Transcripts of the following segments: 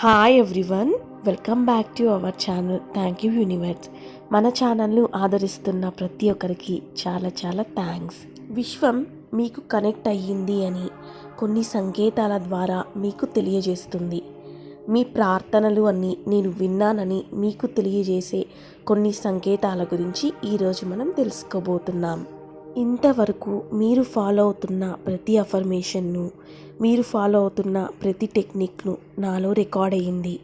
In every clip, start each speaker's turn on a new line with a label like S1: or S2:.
S1: Hi everyone welcome back to our channel thank you universe మన ఛానల్ను ఆదరిస్తున్న ప్రతి ఒక్కరికి చాలా చాలా థ్యాంక్స్ విశ్వం మీకు కనెక్ట్ అయ్యింది అని కొన్ని సంకేతాల ద్వారా మీకు తెలియజేస్తుంది. మీ ప్రార్థనలు అన్నీ నేను విన్నానని మీకు తెలియజేసే కొన్ని సంకేతాల గురించి ఈరోజు మనం తెలుసుకోబోతున్నాం. ఇంతవరకు మీరు ఫాలో అవుతున్న ప్రతి అఫర్మేషన్ను మీరు ఫాలో అవుతున్న ప్రతి టెక్నిక్ను నాలో రికార్డ్ అయ్యింది.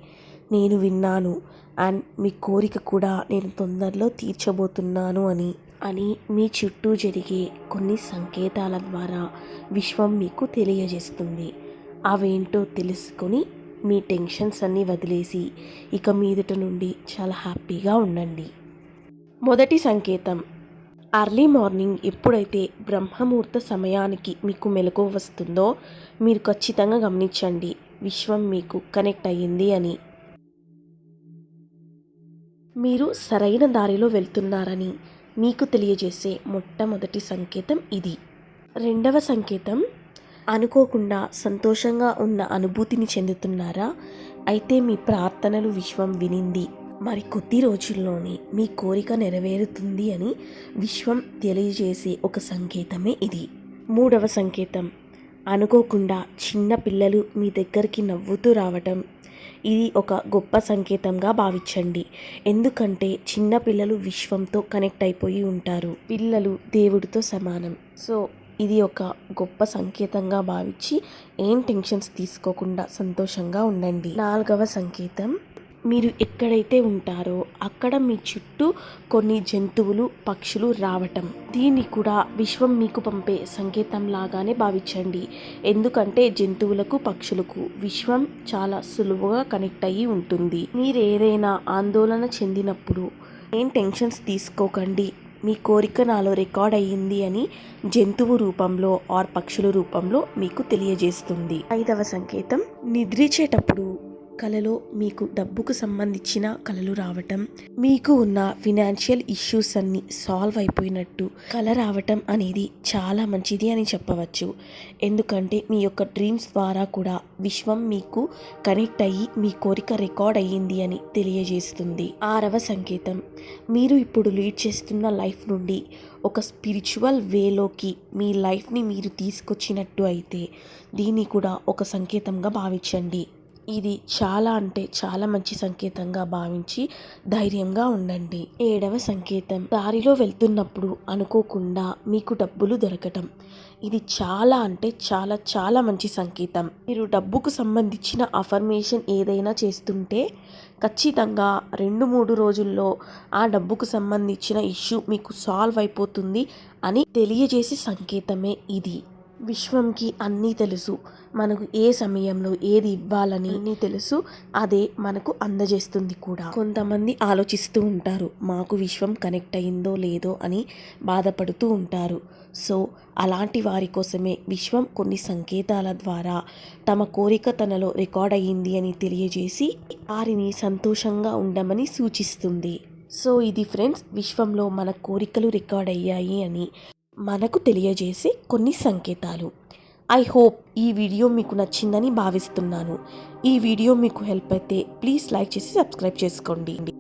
S1: నేను విన్నాను అండ్ మీ కోరిక కూడా నేను తొందరలో తీర్చబోతున్నాను అని అని మీ చుట్టూ జరిగే కొన్ని సంకేతాల ద్వారా విశ్వం మీకు తెలియజేస్తుంది. అవేంటో తెలుసుకొని మీ టెన్షన్స్ అన్నీ వదిలేసి ఇక మీదట నుండి చాలా హ్యాపీగా ఉండండి. మొదటి సంకేతం అర్లీ మార్నింగ్ ఎప్పుడైతే బ్రహ్మముహూర్త సమయానికి మీకు మెలకువ వస్తుందో మీరు ఖచ్చితంగా గమనించండి. విశ్వం మీకు కనెక్ట్ అయ్యింది అని. మీరు సరైన దారిలో వెళ్తున్నారని మీకు తెలియజేసే మొట్టమొదటి సంకేతం ఇది. రెండవ సంకేతం అనుకోకుండా సంతోషంగా ఉన్న అనుభూతిని చెందుతున్నారా? అయితే మీ ప్రార్థనలు విశ్వం వినింది. మరి కొద్ది రోజుల్లోనే మీ కోరిక నెరవేరుతుంది అని విశ్వం తెలియజేసే ఒక సంకేతమే ఇది. మూడవ సంకేతం. అనుకోకుండా చిన్న పిల్లలు మీ దగ్గరికి నవ్వుతూ రావటం. ఇది ఒక గొప్ప సంకేతంగా భావించండి. ఎందుకంటే చిన్న పిల్లలు విశ్వంతో కనెక్ట్ అయిపోయి ఉంటారు. పిల్లలు దేవుడితో సమానం. సో ఇది ఒక గొప్ప సంకేతంగా భావించి ఏం టెన్షన్స్ తీసుకోకుండా సంతోషంగా ఉండండి. నాలుగవ సంకేతం. మీరు ఎక్కడైతే ఉంటారో అక్కడ మీ చుట్టూ కొన్ని జంతువులు పక్షులు రావటం. దీన్ని కూడా విశ్వం మీకు పంపే సంకేతం లాగానే భావించండి. ఎందుకంటే జంతువులకు పక్షులకు విశ్వం చాలా సులువుగా కనెక్ట్ అయ్యి ఉంటుంది. మీరు ఏదైనా ఆందోళన చెందినప్పుడు ఏం టెన్షన్స్ తీసుకోకండి. మీ కోరిక నాలో రికార్డ్ అయ్యింది అని జంతువు రూపంలో ఆర్ పక్షుల రూపంలో మీకు తెలియజేస్తుంది. ఐదవ సంకేతం నిద్రించేటప్పుడు కలలో మీకు డబ్బుకు సంబంధించిన కలలు రావటం మీకు ఉన్న ఫినాన్షియల్ ఇష్యూస్ అన్ని సాల్వ్ అయిపోయినట్టు కల రావటం అనేది చాలా మంచిది అని చెప్పవచ్చు. ఎందుకంటే మీ యొక్క డ్రీమ్స్ ద్వారా కూడా విశ్వం మీకు కనెక్ట్ అయ్యి మీ కోరిక రికార్డ్ అయ్యింది అని తెలియజేస్తుంది. ఆరవ సంకేతం. మీరు ఇప్పుడు లీడ్ చేస్తున్న లైఫ్ నుండి ఒక స్పిరిచువల్ వేలోకి మీ లైఫ్ని మీరు తీసుకొచ్చినట్టు అయితే దీన్ని కూడా ఒక సంకేతంగా భావించండి. ఇది చాలా అంటే చాలా మంచి సంకేతంగా భావించి ధైర్యంగా ఉండండి. ఏడవ సంకేతం దారిలో వెళ్తున్నప్పుడు అనుకోకుండా మీకు డబ్బులు దొరకటం. ఇది చాలా అంటే చాలా చాలా మంచి సంకేతం. మీరు డబ్బుకు సంబంధించిన అఫర్మేషన్ ఏదైనా చేస్తుంటే ఖచ్చితంగా రెండు మూడు రోజుల్లో ఆ డబ్బుకు సంబంధించిన ఇష్యూ మీకు సాల్వ్ అయిపోతుంది అని తెలియజేసే సంకేతమే ఇది. విశ్వంకి అన్నీ తెలుసు. మనకు ఏ సమయంలో ఏది ఇవ్వాలని అన్నీ తెలుసు. అదే మనకు అందజేస్తుంది కూడా. కొంతమంది ఆలోచిస్తూ ఉంటారు మాకు విశ్వం కనెక్ట్ అయిందో లేదో అని బాధపడుతూ ఉంటారు. సో అలాంటి వారి కోసమే విశ్వం కొన్ని సంకేతాల ద్వారా తమ కోరిక తనలో రికార్డ్ అయ్యింది అని తెలియజేసి వారిని సంతోషంగా ఉండమని సూచిస్తుంది. సో ఇది ఫ్రెండ్స్ విశ్వంలో మన కోరికలు రికార్డ్ అయ్యాయి అని మనకు తెలియజేసే కొన్ని సంకేతాలు. ఐ హోప్ ఈ వీడియో మీకు నచ్చిందని భావిస్తున్నాను. ఈ వీడియో మీకు హెల్ప్ అయితే ప్లీజ్ లైక్ చేసి సబ్స్క్రైబ్ చేసుకోండి.